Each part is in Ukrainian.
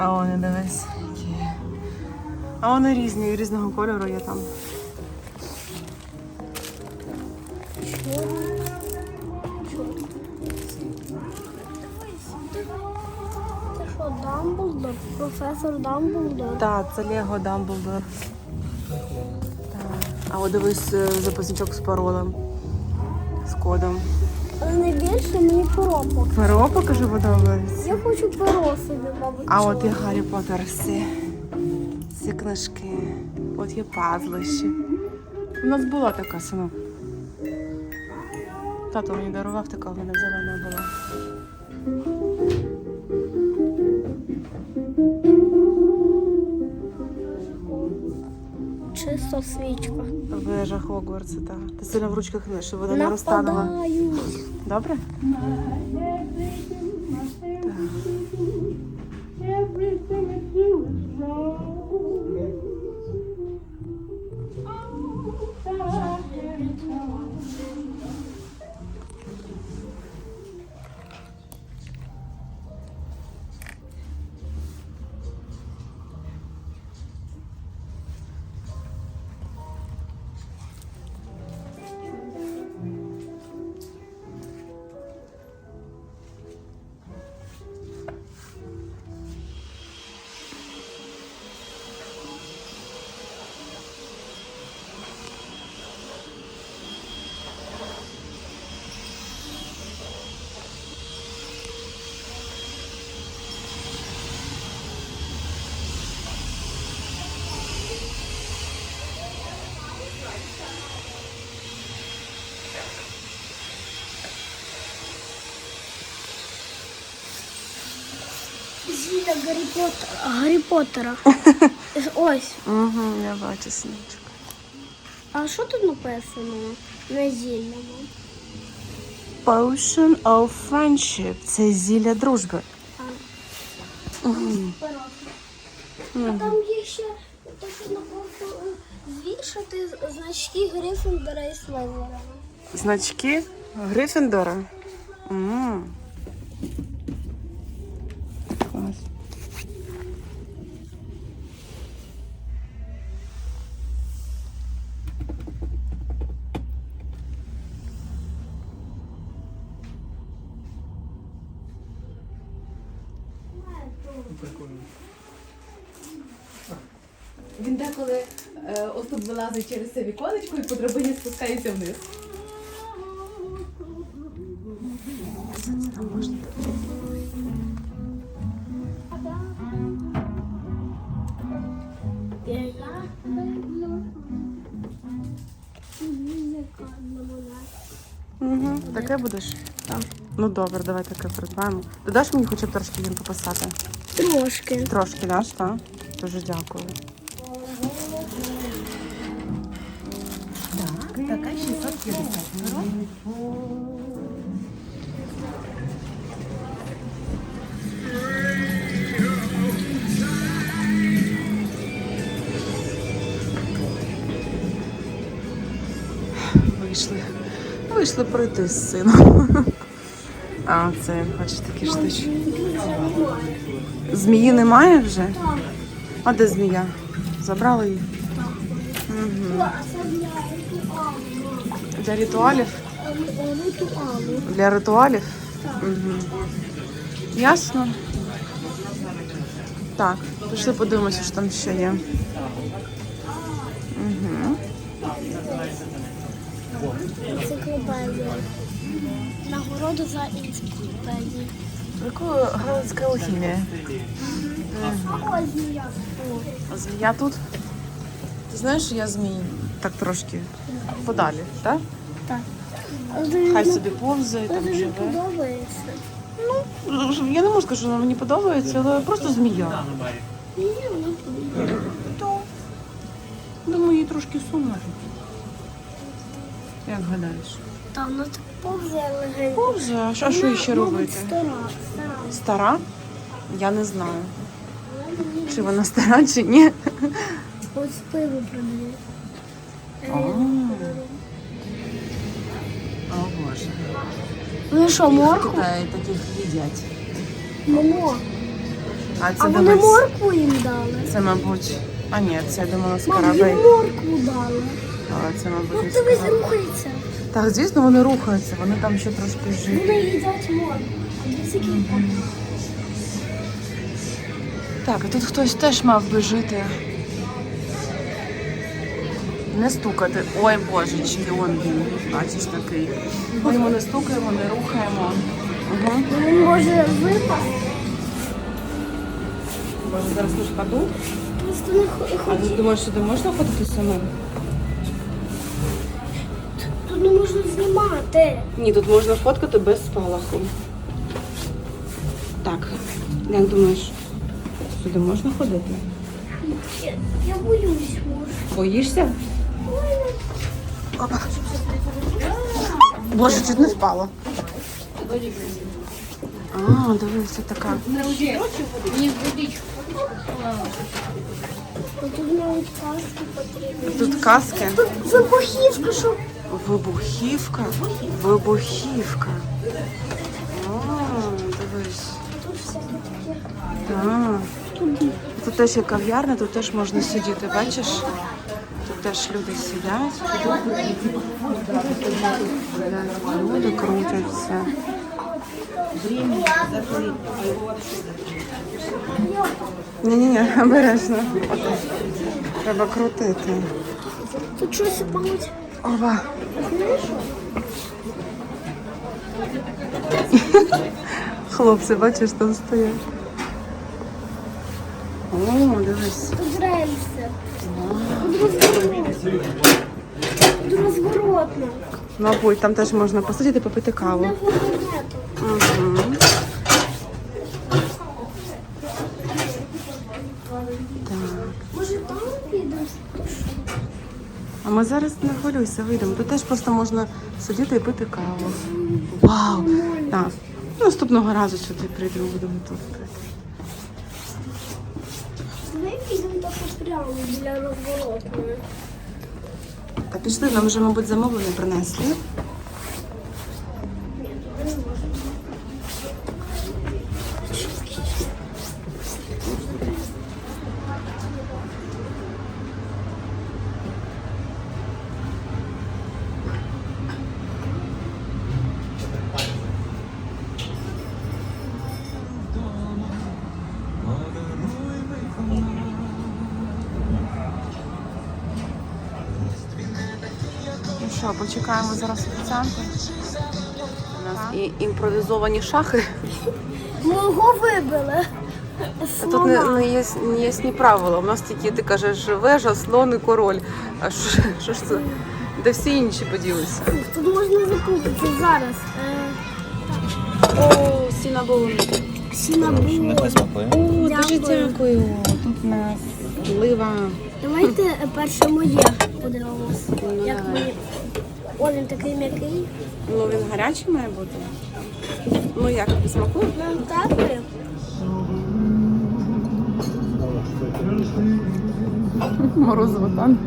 А вони дивись. які. А вони різні, різного кольору є там. Це що, Дамблдор? Професор Дамблдор? Так, це Лего Дамблдор. Так. А от дивись е, записничок з паролем. З кодом. Але найбільше мені перо. Перо покажи подобається. Я хочу перо собі, мабуть. А от і. Гаррі Поттер всі. Ці книжки. От є пазли ще. У нас була така сама. Тато мені дарував, така вона зелена була. Чисто свічка. Вежа Хогвартса, так. Ти сильно в ручках не, щоб вона не розтанула. Добре? Зілля Гаррі Поттера. Гаррі Поттера. Ось. Угу, я бачу синочок. А що тут написано на зільному? Potion of Friendship. Це зілля дружби. А там є ще те, що на просто звішати значки Гриффіндора і Слизерина. Значки Грифіндора. М. деколи е, ось тут вилазить через це віконечко і по драбині спускається вниз. Угу. Таке будеш? Так. Ну добре, давай таке придбаємо. Ти даш мені хоча б трошки їм пописати? Трошки. Трошки даш, так? Дуже дякую. Така 650 гривень. Вийшли. Вийшли пройти з сином. А, це бачиш такі штучки. Змії немає вже? А де змія? Забрали її? Угу. Для ритуалів? Для ритуалів? Угу. Ясно. Так, пішли подивимося, що там ще є. Угу. Енциклопедія. Нагороду за енциклопедію. Прикольна галицька алхімія. Змія тут? Ти знаєш, що я змій так трошки подалі, так? Так. Хай собі повзає, там живе. подобається. Ну, Я не можу сказати, що вона мені подобається, але просто змія. Думаю, їй трошки сумно. Як гадаєш? Та вона так повзає легенько. Повзає, а що- а що ще робити? Стара, стара. Стара? Я не знаю. Чи вона стара, чи ні. Ось пиво продає. О, О боже. Ну і що, В морку? Китаї таких їдять. Мамо. А це А вони дивись. моркву їм дали. Це, мабуть. А ні, це я думала Мам, скарабей. їм моркву дали. Але це, Ну мабуть, дивись, скарабей. рухається. Так, звісно, вони рухаються, вони там ще трошки живі. Вони їдять моркву. А дивись, який там. Так, а тут хтось теж мав би жити. Не стукати. Ой, божечки, он він. Бачиш такий. Ми йому не стукаємо, не рухаємо. Угу. Він може випасти. Боже, зараз не впаду. Просто не А ти думаєш, сюди можна ходити самим? Тут не можна знімати. Ні, тут можна фоткати без спалаху. Так, як думаєш, сюди можна ходити? Я, я боюсь, може. Боїшся? Опа. Боже, чуть не впала. А, дивися, така. Тут навіть каски потрібні. Тут каски. Тут вибухівка, щоб Вибухівка. Вибухівка. О, дивись. тут всяке таке. А, тут теж є кав'ярня, тут теж можна сидіти, бачиш? Тут теж люди сидять. Люди крутяться. Ні-ні-ні, обережно. Треба крутити. Тут щось палить. Ова. Хлопці, бачиш, там стоять. О, дивись. Тут рельси. Розворотно. Мабуть, там теж можна посидіти, попити каву. Угу. Так. А ми зараз не хвилюйся, вийдемо. Тут теж просто можна сидіти і пити каву. Вау! Так. Наступного разу сюди прийдемо, будемо тут пити. Ми так прямо біля розворотної. Та пішли, нам вже, мабуть, замовлення принесли. Що, почекаємо зараз офіціанта. У нас і імпровізовані шахи. Ми його вибили. Тут не, не, є, не є правила. У нас тільки ти кажеш вежа, слон і король. А що, ж- що ж це? Де всі інші поділися? Тут можна закупити зараз. Е, О, сінабон. Сінабон. О, дуже дякую. Тут у нас лива. Давайте е, перше моє подивимось. Як мені. О, він такий м'який. Ну він гарячий має бути. Ну як, по смаку? Ну, так. Морозиво там.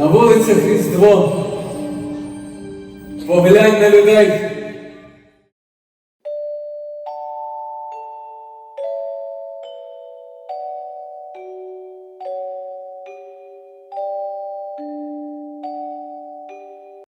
На вулицях Різдво. Поглянь на людей,